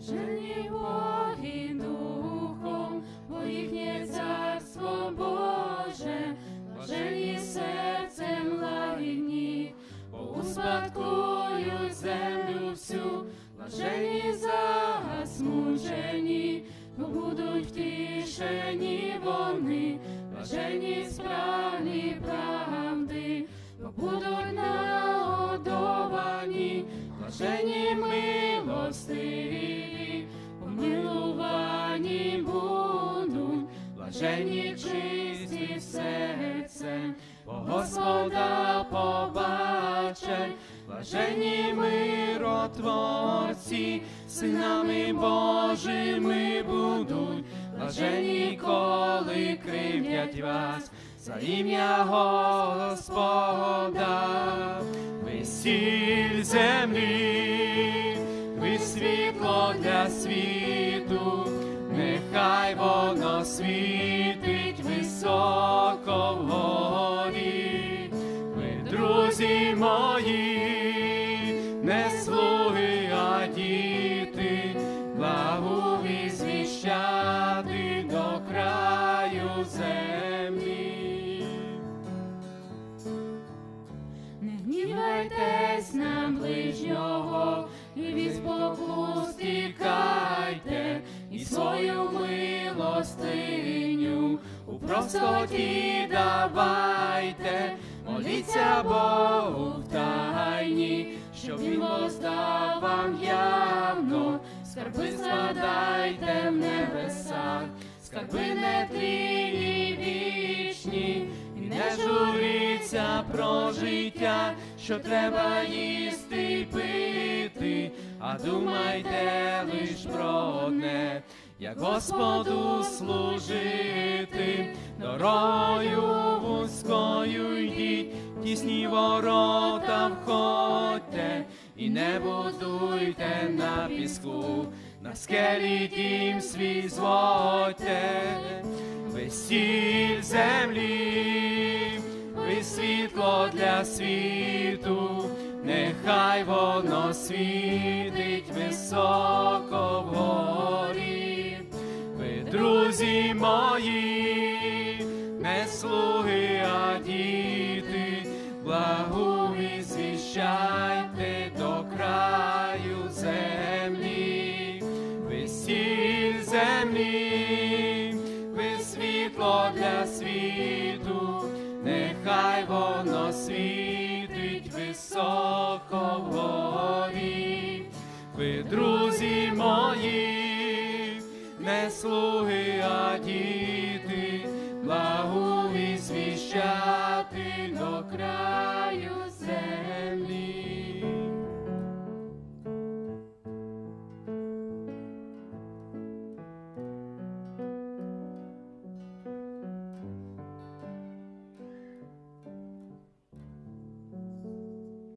жирні боги духом, бо їхнє царство Боже, блаженні серцем лагідні, бо успадкують землю всю, блаженні засмучені, бо будуть втішені вони, блаженні справні правди, будуть наодовані, блаженні ми милостиві, помилувані будуть, блажені чисті серцем, бо Господа побачать, блажені миротворці, синами Божими будуть, блажені, коли кривдять вас, за ім'я Господа, ви сіль землі, для світу, нехай воно світить високо вгорі. Ви, друзі мої, не слуги, а діти, благу візвіщати до краю землі. Не гнівайтесь на ближнього, і свою милостиню. У простоті давайте, моліться Богу в тайні, щоб він воздав вам явно, скарби складайте в небесах, скарби не тлінні вічні, і не журіться про життя, що треба їсти й пити, а думайте лиш про одне, як Господу служити, дорою вузькою йдіть, тісні ворота входьте, і не будуйте на піску, на скелі дім свій зводьте, ви сіль землі, ви світло для світу, нехай воно світить високо вгорі. Ви, друзі мої, не слуги, а діти, благу звіщайте до краю землі, ви сіль землі, ви світло для світу, нехай воно світить високо вгорі. Ви, друзі мої, не слуги, а діти, благу звіщати до краю.